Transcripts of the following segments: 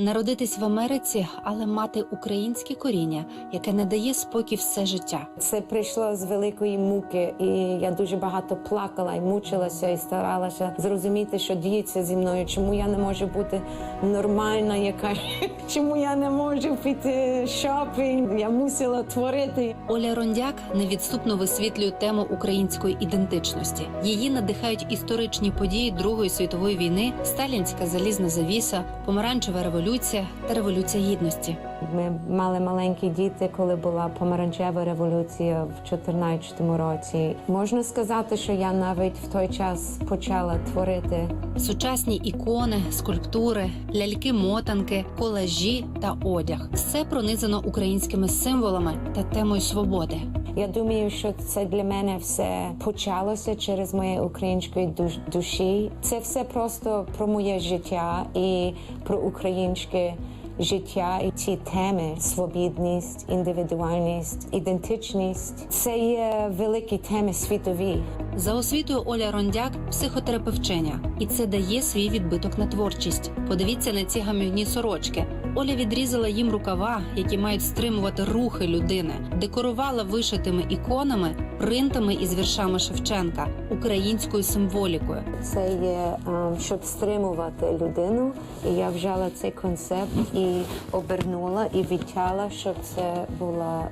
Народитись в Америці, але мати українське коріння, яке не дає спокій все життя. Це прийшло з великої муки, і я дуже багато плакала і мучилася, і старалася зрозуміти, що діється зі мною. Чому я не можу бути нормальна, яка чому я не можу піти шопінг? Я мусила творити. Оля Рондяк невідступно висвітлює тему української ідентичності. Її надихають історичні події Другої світової війни, сталінська залізна завіса, помаранчева революція та революція гідності. Ми мали маленькі діти, коли була помаранчева революція в 2014 році. Можна сказати, що я навіть в той час почала творити. Сучасні ікони, скульптури, ляльки-мотанки, колажі та одяг все пронизано українськими символами та темою свободи. Я думаю, що це для мене все почалося через моє української душ- душі. Це все просто про моє життя і про українське життя і ці теми: свобідність, індивідуальність, ідентичність. Це є великі теми світові. За освітою Оля Рондяк психотерапевчиня, і це дає свій відбиток на творчість. Подивіться на ці гамівні сорочки. Оля відрізала їм рукава, які мають стримувати рухи людини, декорувала вишитими іконами, принтами із віршами Шевченка, українською символікою. Це є ем, щоб стримувати людину. І я взяла цей концепт і обернула і відтяла, щоб це була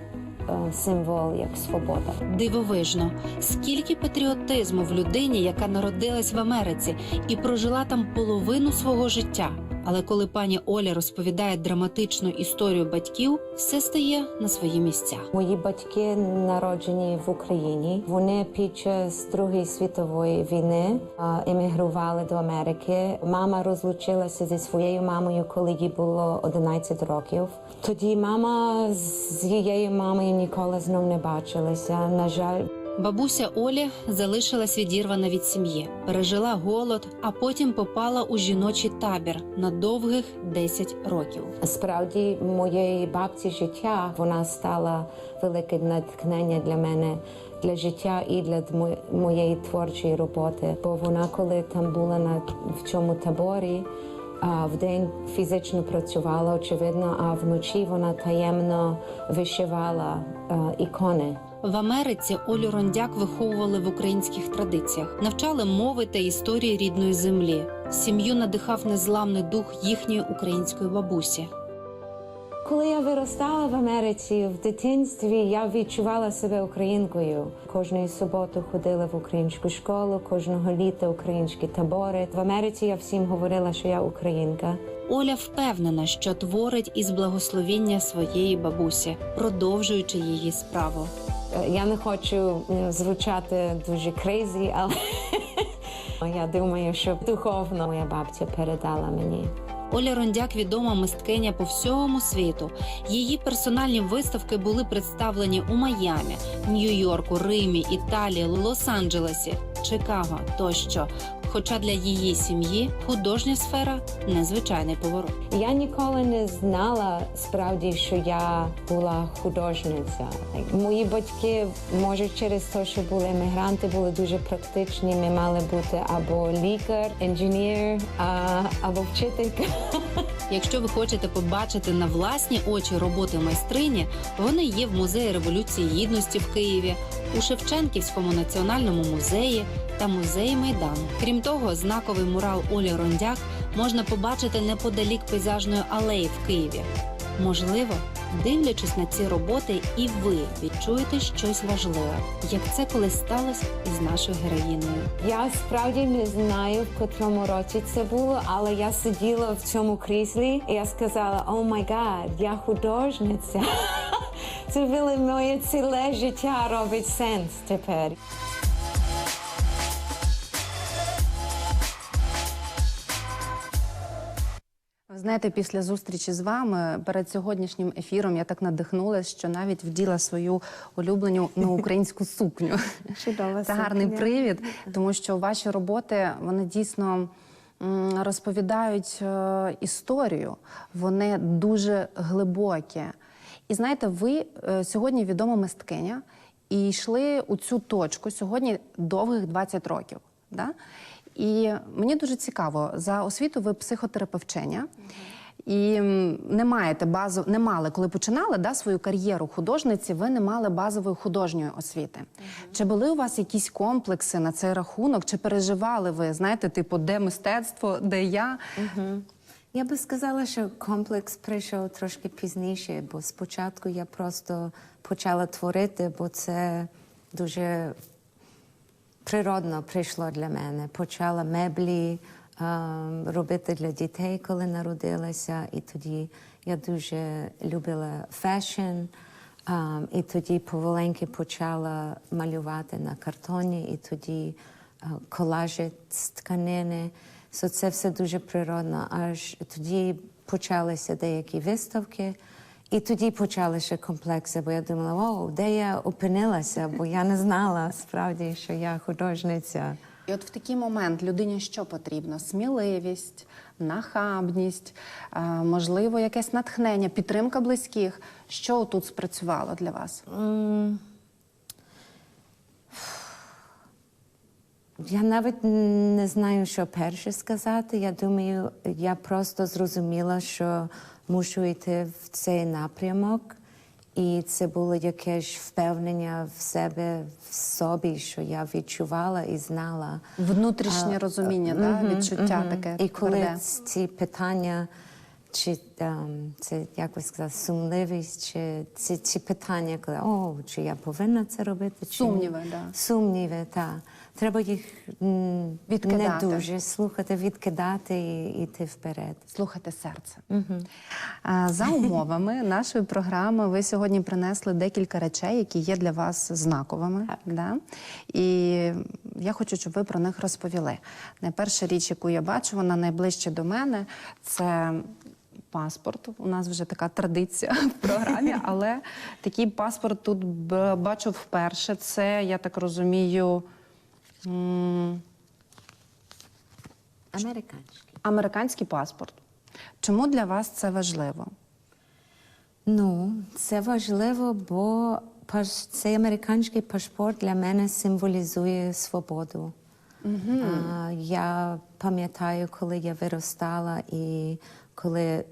е, символ як свобода. Дивовижно, скільки патріотизму в людині, яка народилась в Америці і прожила там половину свого життя. Але коли пані Оля розповідає драматичну історію батьків, все стає на свої місця. Мої батьки народжені в Україні. Вони під час Другої світової війни емігрували до Америки. Мама розлучилася зі своєю мамою, коли їй було 11 років. Тоді мама з її мамою ніколи знов не бачилася. На жаль, Бабуся Олі залишилась відірвана від сім'ї, пережила голод, а потім попала у жіночий табір на довгих 10 років. Справді, моєї бабці життя вона стала великим натхнення для мене для життя і для моєї творчої роботи. Бо вона, коли там була на в цьому таборі, а вдень фізично працювала, очевидно, а вночі вона таємно вишивала а, ікони. В Америці Олю Рондяк виховували в українських традиціях, навчали мови та історії рідної землі. Сім'ю надихав незламний дух їхньої української бабусі. Коли я виростала в Америці в дитинстві, я відчувала себе українкою. Кожної суботи ходила в українську школу, кожного літа українські табори. В Америці я всім говорила, що я українка. Оля впевнена, що творить із благословіння своєї бабусі, продовжуючи її справу. Я не хочу е, звучати дуже кризі, але я думаю, що духовно моя бабця передала мені. Оля Рондяк відома мисткиня по всьому світу. Її персональні виставки були представлені у Майамі, Нью-Йорку, Римі, Італії, Лос-Анджелесі, Чикаго тощо. Хоча для її сім'ї художня сфера незвичайний поворот. Я ніколи не знала справді, що я була художниця. Мої батьки, може, через те, що були емігранти, були дуже практичні. Ми мали бути або лікар, інженер, а, або вчителька. Якщо ви хочете побачити на власні очі роботи майстрині, вони є в музеї революції гідності в Києві, у Шевченківському національному музеї та музеї Майдану. Крім того, знаковий мурал Олі Рондяк можна побачити неподалік пейзажної алеї в Києві. Можливо, дивлячись на ці роботи, і ви відчуєте щось важливе, як це колись сталося із нашою героїною. Я справді не знаю, в котрому році це було, але я сиділа в цьому кріслі і я сказала: О май гад, я художниця. Це було моє ціле життя робить сенс тепер. Знаєте, після зустрічі з вами перед сьогоднішнім ефіром я так надихнулася, що навіть вділа свою улюблену ну, українську сукню. Чудова Це гарний сукня. привід, тому що ваші роботи вони дійсно розповідають е, історію, вони дуже глибокі. І знаєте, ви е, сьогодні відома мисткиня і йшли у цю точку сьогодні довгих 20 років. Да? І мені дуже цікаво, за освіту ви психотерапевчиня. і не маєте базу, не мали, коли починали да, свою кар'єру художниці, ви не мали базової художньої освіти. Чи були у вас якісь комплекси на цей рахунок? Чи переживали ви, знаєте, типу, де мистецтво, де я? Я би сказала, що комплекс прийшов трошки пізніше, бо спочатку я просто почала творити, бо це дуже природно прийшло для мене. Почала меблі ем, робити для дітей, коли народилася, і тоді я дуже любила фешн. ем, і тоді поволеньки почала малювати на картоні, і тоді е, колажі з тканини. Це все дуже природно. Аж тоді почалися деякі виставки, і тоді почалися комплекси, бо я думала, о, де я опинилася, бо я не знала справді, що я художниця. І от в такий момент людині що потрібно? Сміливість, нахабність, е, можливо, якесь натхнення, підтримка близьких. Що тут спрацювало для вас? Я навіть не знаю, що перше сказати. Я думаю, я просто зрозуміла, що мушу йти в цей напрямок, і це було якесь впевнення в себе, в собі, що я відчувала і знала. Внутрішнє розуміння, да? відчуття таке. І коли тверде. ці питання, чи ем, це як ви сказали, сумливість, чи ці, ці питання, коли о, чи я повинна це робити, чи ні?» Сумніви, да. сумніви, так. Треба їх м, не дуже слухати, відкидати і йти вперед. Слухайте серце. А, За умовами нашої програми ви сьогодні принесли декілька речей, які є для вас знаковими. Да? І я хочу, щоб ви про них розповіли. Найперша річ, яку я бачу, вона найближче до мене, це. Паспорт у нас вже така традиція в програмі, але такий паспорт тут бачу вперше. Це я так розумію. М, Американські. Американський паспорт. Чому для вас це важливо? Ну, це важливо, бо паш- цей американський паспорт для мене символізує свободу. А, я пам'ятаю, коли я виростала, і коли,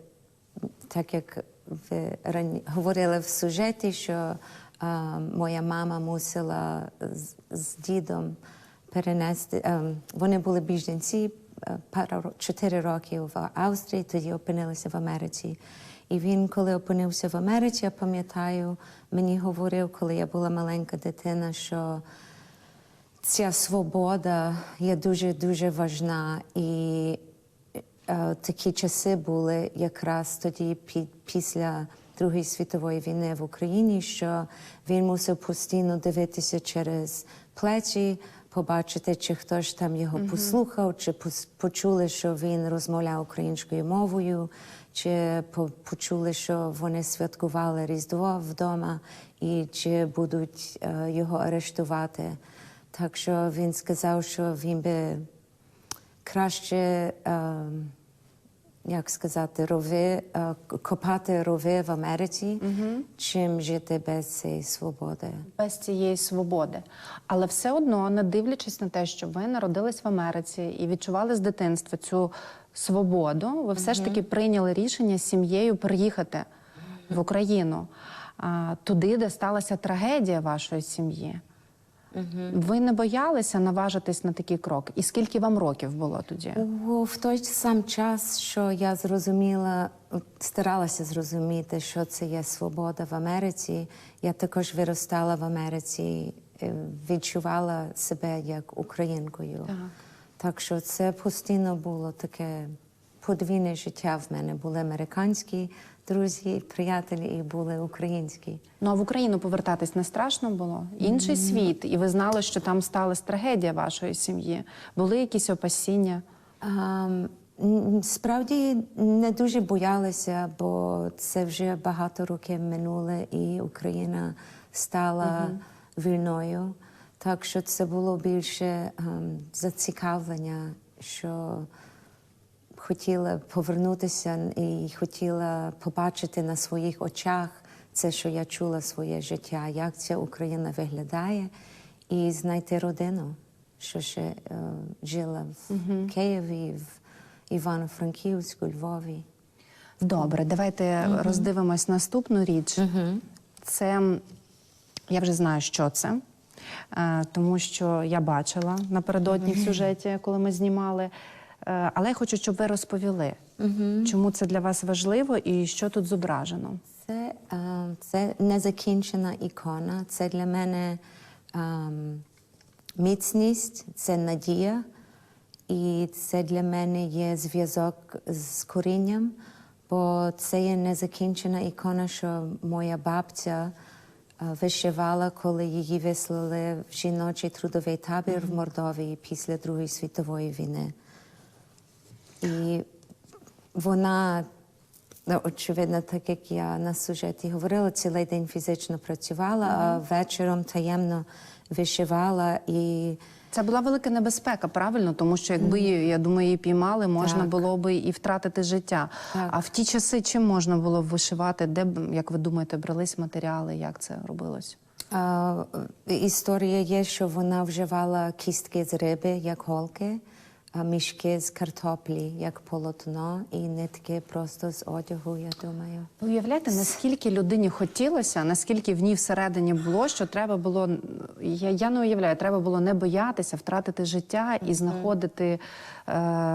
так як ви рані- говорили в сюжеті, що а, моя мама мусила з, з дідом перенести. ем, вони були біженці е, пара чотири роки в Австрії, тоді опинилися в Америці. І він, коли опинився в Америці, я пам'ятаю, мені говорив, коли я була маленька дитина, що ця свобода є дуже дуже важна. І е, такі часи були якраз тоді пі- після Другої світової війни в Україні, що він мусив постійно дивитися через плечі, побачити, чи хтось там його послухав, чи почули, що він розмовляв українською мовою, чи почули, що вони святкували Різдво вдома, і чи будуть е, його арештувати. Так що він сказав, що він би краще, е, як сказати, рови, е, копати рови в Америці, чим жити без цієї свободи. без цієї свободи. Але все одно, не дивлячись на те, що ви народились в Америці і відчували з дитинства цю свободу, ви все ж таки прийняли рішення з сім'єю приїхати в Україну, туди, де сталася трагедія вашої сім'ї. Ви не боялися наважитись на такий крок? І скільки вам років було тоді? У- В той сам час, що я зрозуміла, старалася зрозуміти, що це є свобода в Америці. Я також виростала в Америці, е, відчувала себе як українкою. Так. Так що це постійно було таке подвійне життя в мене. Були американські друзі, приятелі і були українські. Ну а в Україну повертатись не страшно було? Інший світ, і ви знали, що там сталася трагедія вашої сім'ї. Були якісь опасіння? М, Справді не дуже боялися, бо це вже багато років минуле, і Україна стала вільною. Так що це було більше ем, зацікавлення, що хотіла повернутися і хотіла побачити на своїх очах це, що я чула своє життя, як ця Україна виглядає, і знайти родину, що ще е, жила в Києві, в Івано-Франківську, Львові. Добре, давайте роздивимось наступну річ. Це я вже знаю, що це, е, тому що я бачила напередодні в сюжеті, коли ми знімали. Е, Але я хочу, щоб ви розповіли, чому це для вас важливо і що тут зображено. Це, е, це незакінчена ікона. Це для мене ем, міцність, це надія. І це для мене є зв'язок з корінням, бо це є незакінчена ікона, що моя бабця е, вишивала, коли її вислали в жіночий трудовий табір в Мордовії після Другої світової війни. І вона, ну, очевидно, так як я на сюжеті говорила, цілий день фізично працювала, а вечором таємно вишивала і. Це була велика небезпека, правильно? Тому що якби її, я думаю, її піймали, можна Так. було би і втратити життя. Так. А в ті часи чим можна було б вишивати? Де б, як ви думаєте, брались матеріали? Як це робилось? А, історія є, що вона вживала кістки з риби, як голки, мішки з картоплі, як полотно, і нитки просто з одягу, я думаю. Уявляєте, наскільки людині хотілося, наскільки в ній всередині було, що треба було. Я, я не уявляю, треба було не боятися, втратити життя і знаходити е,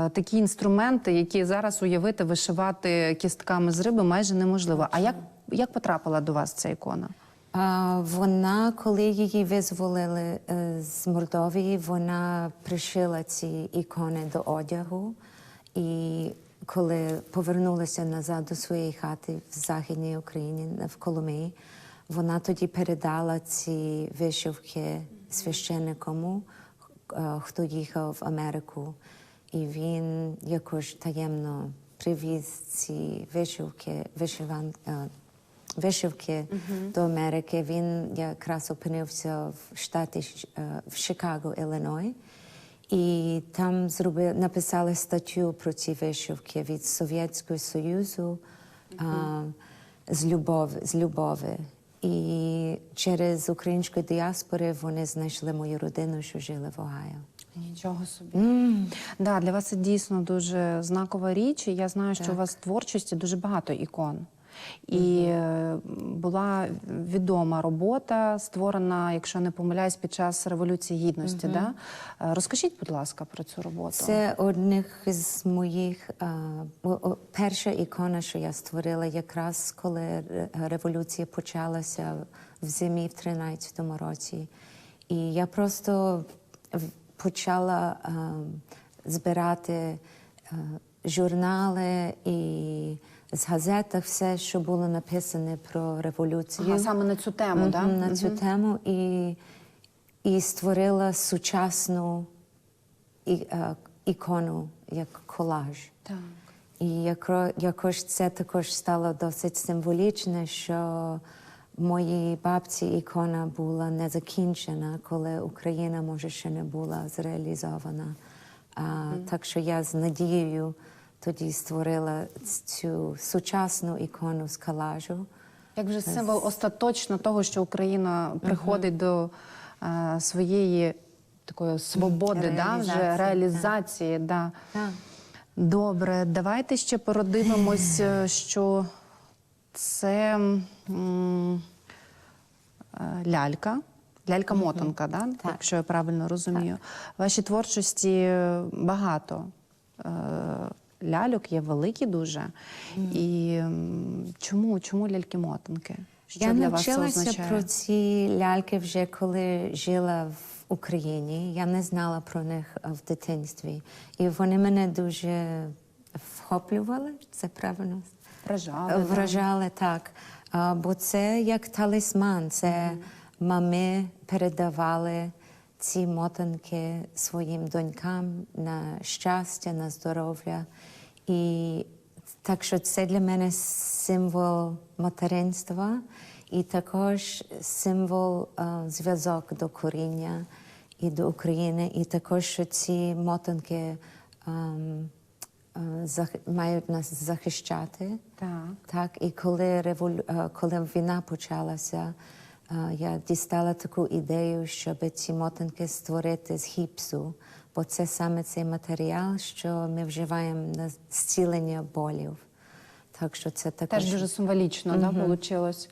такі інструменти, які зараз уявити, вишивати кістками з риби майже неможливо. А як, як потрапила до вас ця ікона? Вона, коли її визволили е, з Мордовії, вона пришила ці ікони до одягу. І коли повернулася назад до своєї хати в Західній Україні, в Коломиї, вона тоді передала ці вишивки священникому, е, хто їхав в Америку. І він якось таємно привіз ці вишивки, вишиван, вишивки до Америки. Він якраз опинився в штаті е, в Чикаго, Іллиной. І там зробили, написали статтю про ці вишивки від Совєтського Союзу а, з, любов, з любові. І через українську діаспори вони знайшли мою родину, що жили в Огайо. Нічого собі. Да, для вас це дійсно дуже знакова річ. І я знаю, що у вас в творчості дуже багато ікон. І е, була відома робота, створена, якщо не помиляюсь, під час Революції Гідності. Да? Е, Розкажіть, будь ласка, про цю роботу. Це одних з моїх а, о, перша ікона, що я створила, якраз коли революція почалася в зимі в 13-му році. І я просто почала а, збирати а, журнали і з газетах все, що було написане про революцію. Ага, саме на цю тему, Мгм, да? на цю тему і, і створила сучасну і, е, ікону як колаж. Так. І якро, якось це також стало досить символічне, що моїй бабці ікона була не закінчена, коли Україна може ще не була зреалізована. А, Так що я з надією тоді створила цю сучасну ікону з колажу. Як вже символ остаточно того, що Україна приходить до е, своєї такої свободи, да, вже Реалізації. Да. Так. Добре, давайте ще передивимось, е, що це м, е, лялька. Лялька-мотанка, да? якщо я правильно розумію. В вашій творчості багато е, ляльок є великі дуже. І чому, чому ляльки-мотанки? Що я для вас це навчилася означає? про ці ляльки вже коли жила в Україні. Я не знала про них е, в дитинстві. І вони мене дуже вхоплювали, це правильно? Вражали. Вражали так. А, Бо це як талісман. Це мами передавали ці мотанки своїм донькам на щастя, на здоров'я. І так що це для мене символ материнства і також символ а, зв'язок до коріння і до України, і також що ці мотанки ам, а, зах- мають нас захищати. Так. Так, і коли револю... е, коли війна почалася, е, я дістала таку ідею, щоб ці мотанки створити з гіпсу, бо це саме цей матеріал, що ми вживаємо на зцілення болів. Так що це також Теж дуже символічно, да, получилось.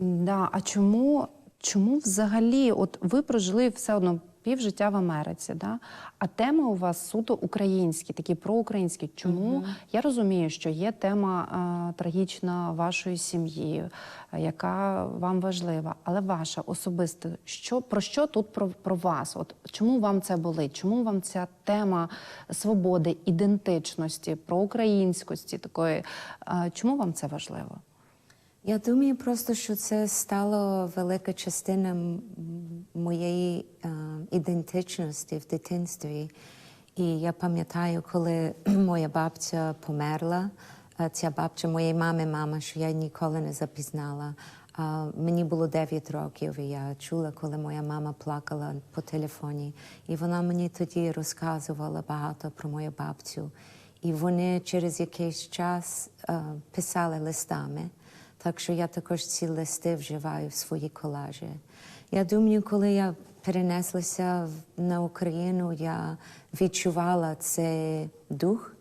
Да. А чому, чому взагалі, от ви прожили все одно півжиття в Америці, да? а теми у вас суто українські, такі проукраїнські. Чому я розумію, що є тема е, трагічна вашої сім'ї, е, яка вам важлива, але ваша особиста, що про що тут про, про вас? От чому вам це болить? Чому вам ця тема свободи, ідентичності, проукраїнськості такої? е, чому вам це важливо? Я думаю просто, що це стало велика частина моєї е, ідентичності в дитинстві. І я пам'ятаю, коли моя бабця померла, е, ця бабця моєї мами, мама, що я ніколи не запізнала. А мені було 9 років, і я чула, коли моя мама плакала по телефоні. І вона мені тоді розказувала багато про мою бабцю. І вони через якийсь час е, писали листами. Так що я також ці листи вживаю в свої колажі. Я думаю, коли я перенеслася на Україну, я відчувала цей дух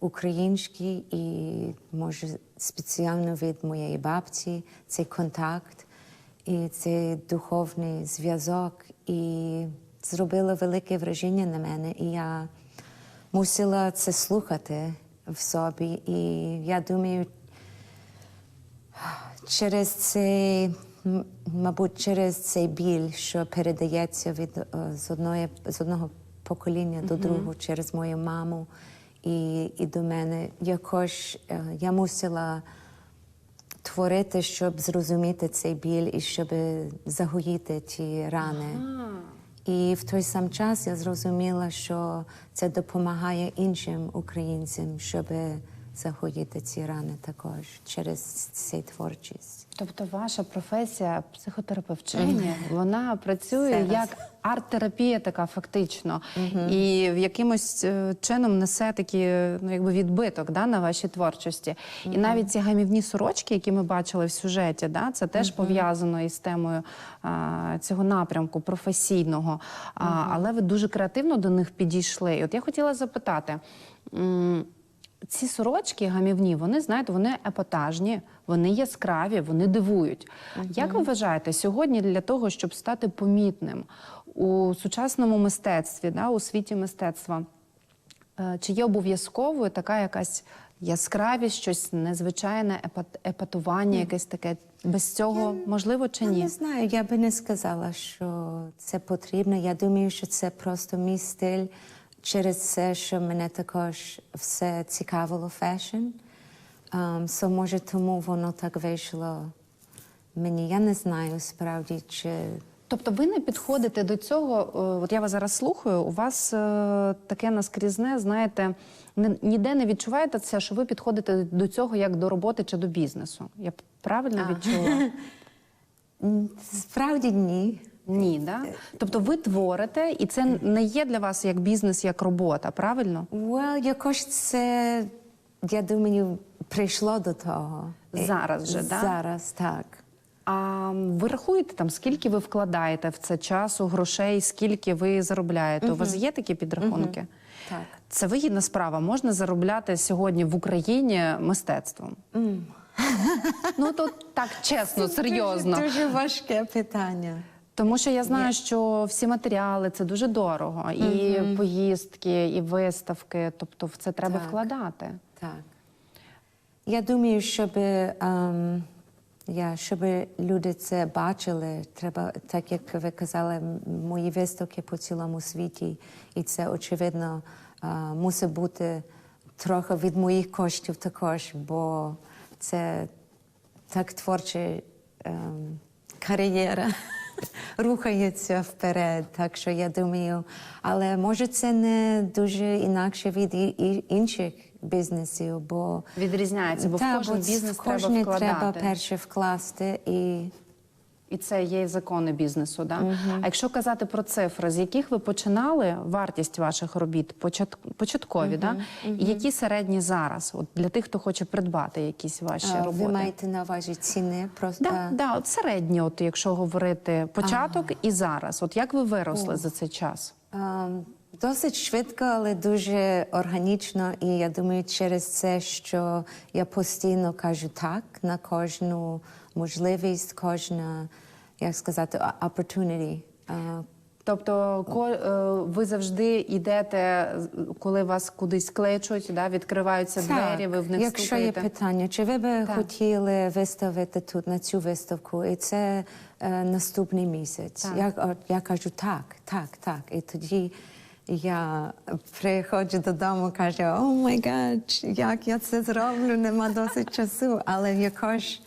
український і, може, спеціально від моєї бабці, цей контакт і цей духовний зв'язок. І зробило велике враження на мене. І я мусила це слухати в собі. І я думаю, через цей, мабуть, через цей біль, що передається від е, з одної з одного покоління до другого через мою маму і, і до мене. Якось е, я мусила творити, щоб зрозуміти цей біль і щоб загоїти ті рани. І в той сам час я зрозуміла, що це допомагає іншим українцям, щоб загоїти ці рани також через цю творчість. Тобто ваша професія психотерапевтчиня, вона працює Зараз. як арт-терапія, така фактично, і в якимось е, чином несе такий ну, якби відбиток да, на вашій творчості. І навіть ці гамівні сорочки, які ми бачили в сюжеті, да, це теж пов'язано із темою а, цього напрямку професійного. А, Але ви дуже креативно до них підійшли. І от я хотіла запитати. Ці сорочки гамівні, вони знаєте, вони епатажні, вони яскраві, вони дивують. Як ви вважаєте, сьогодні для того, щоб стати помітним у сучасному мистецтві, да, у світі мистецтва, е, чи є обов'язковою така якась яскравість, щось незвичайне, епат- епатування, якесь таке? Без цього можливо чи Я ні? не знаю, я би не сказала, що це потрібно. Я думаю, що це просто мій стиль через це, що мене також все цікавило фешн. Um, so, може, тому воно так вийшло мені. Я не знаю справді, чи Тобто ви не підходите до цього, е, от я вас зараз слухаю, у вас е, таке наскрізне, знаєте, ніде не відчуваєте це, що ви підходите до цього як до роботи чи до бізнесу. Я правильно відчула? Справді ні. Ні, да? Тобто ви творите, і це не є для вас як бізнес, як робота, правильно? Well, якось це, я думаю, прийшло до того. Зараз же, да? Зараз, так. А ви рахуєте там, скільки ви вкладаєте в це часу, грошей, скільки ви заробляєте? У вас є такі підрахунки? Так. Це вигідна справа. Можна заробляти сьогодні в Україні мистецтвом. Ну тут так чесно, серйозно. Дуже, дуже важке питання. Тому що я знаю, що всі матеріали це дуже дорого, і поїздки, і виставки. Тобто в це треба Так. вкладати. Так. Я думаю, щоб, ем, я, щоб люди це бачили, треба, так як ви казали, м- мої виставки по цілому світі, і це очевидно е, мусить бути трохи від моїх коштів також, бо це так творча ем, кар'єра. Рухається вперед, так що я думаю, але може це не дуже інакше від інших бізнесів, бо Відрізняється, бо в кожен бізнес в треба вкладати. треба перше вкласти і І це є закони бізнесу. Да? А якщо казати про цифри, з яких ви починали вартість ваших робіт, почат... початкові, да? і які середні зараз? От для тих, хто хоче придбати якісь ваші а, роботи. ви маєте на увазі ціни просто. Да, да, от середні, от якщо говорити початок і зараз. От як ви виросли за цей час? Ем, Досить швидко, але дуже органічно. І я думаю, через це, що я постійно кажу так на кожну можливість, кожна, як сказати, opportunity. Тобто, е, ви завжди йдете, коли вас кудись кличуть, да, відкриваються двері, ви в них Якщо є питання, чи ви би Так. хотіли виставити тут на цю виставку, і це е, наступний місяць. Так. Я, я кажу так, так, так. І тоді я приходжу додому, кажу, о май гад, як я це зроблю, нема досить часу, але якось.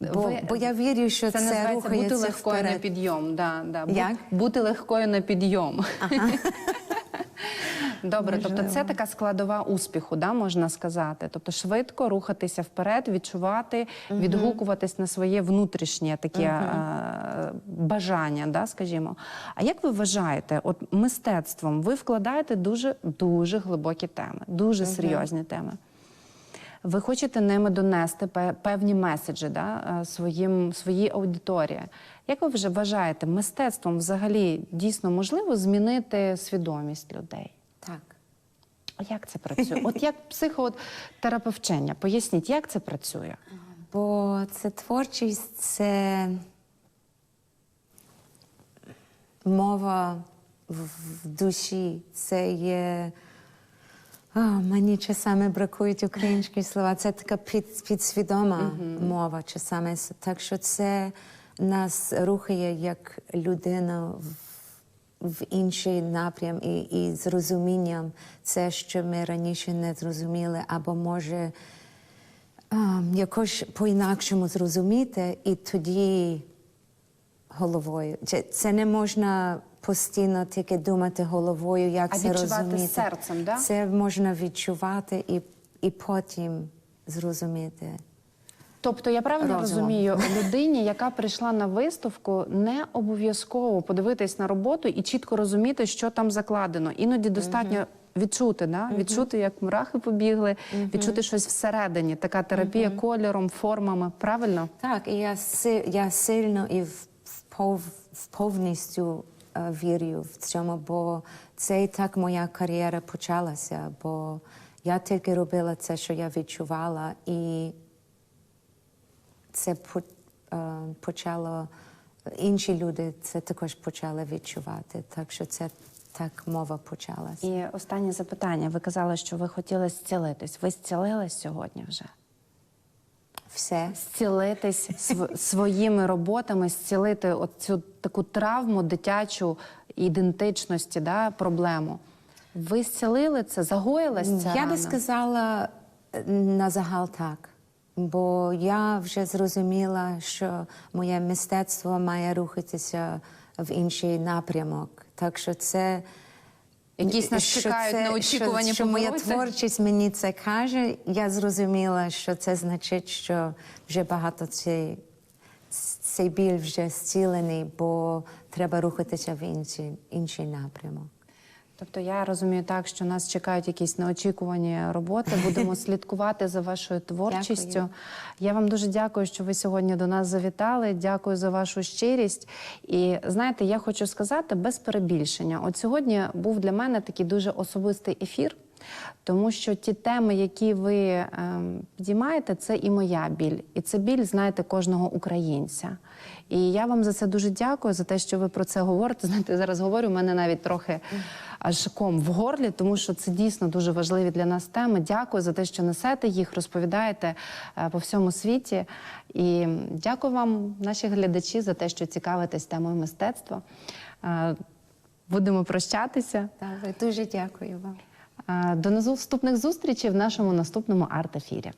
Бо, Ви- бо я вірю, що Це це, рухається бути легкою на підйом. Да, да. Як? Бути легкою на підйом. Добре, тобто це така складова успіху, да, можна сказати. Тобто швидко рухатися вперед, відчувати, відгукуватись на своє внутрішнє таке е, бажання, да, скажімо. А як ви вважаєте, от мистецтвом ви вкладаєте дуже дуже глибокі теми, дуже серйозні теми. Ви хочете ними донести певні меседжі да, е, своїм, своїй аудиторії. Як ви вже вважаєте, мистецтвом взагалі дійсно можливо змінити свідомість людей? Як це працює? От як психотерапевчення, поясніть, як це працює? Бо це творчість, це мова в душі, це є. О, мені часами бракують українські слова. Це така під, підсвідома мова часами. Так що це нас рухає як людина в, інший напрям і, і з розумінням це, що ми раніше не зрозуміли, або може а, якось по-інакшому зрозуміти, і тоді головою. Це, це не можна постійно тільки думати головою, як А це розуміти. серцем, да? Це можна відчувати і, і потім зрозуміти. Тобто я правильно Розумом. розумію, людині, яка прийшла на виставку, не обов'язково подивитись на роботу і чітко розуміти, що там закладено. Іноді достатньо відчути, да? відчути, як мурахи побігли, відчути щось всередині. Така терапія кольором, формами. Правильно? Так, і я, си- я сильно і в, в, повністю е, вірю в цьому, бо це і так моя кар'єра почалася, бо я тільки робила це, що я відчувала, і це е, почало, інші люди це також почали відчувати. Так що це так мова почалася. І останнє запитання. Ви казали, що ви хотіли зцілитись. Ви зцілились сьогодні вже? Все. Зцілитись св- своїми роботами, зцілити от цю таку травму дитячу ідентичності, да, проблему. Ви зцілили це, загоїлась ця Я рана? би сказала е, на загал так. Бо я вже зрозуміла, що моє мистецтво має рухатися в інший напрямок. Так що це Якісь нас що чекають це- неочікувані що, що моя творчість мені це каже. Я зрозуміла, що це значить, що вже багато цей, цей біль вже зцілений, бо треба рухатися в інший, інший напрямок. Тобто я розумію так, що нас чекають якісь неочікувані роботи. Будемо слідкувати за вашою творчістю. Дякую. Я вам дуже дякую, що ви сьогодні до нас завітали. Дякую за вашу щирість. І знаєте, я хочу сказати без перебільшення. От сьогодні був для мене такий дуже особистий ефір. Тому що ті теми, які ви ем, підіймаєте, це і моя біль, і це біль, знаєте, кожного українця. І я вам за це дуже дякую, за те, що ви про це говорите. Знаєте, зараз говорю, у мене навіть трохи аж ком в горлі, тому що це дійсно дуже важливі для нас теми. Дякую за те, що несете їх, розповідаєте е, по всьому світі. І дякую вам, наші глядачі, за те, що цікавитесь темою мистецтва. Е, Будемо прощатися. Так, дуже дякую вам. Е, До наступних зустрічей в нашому наступному арт-ефірі.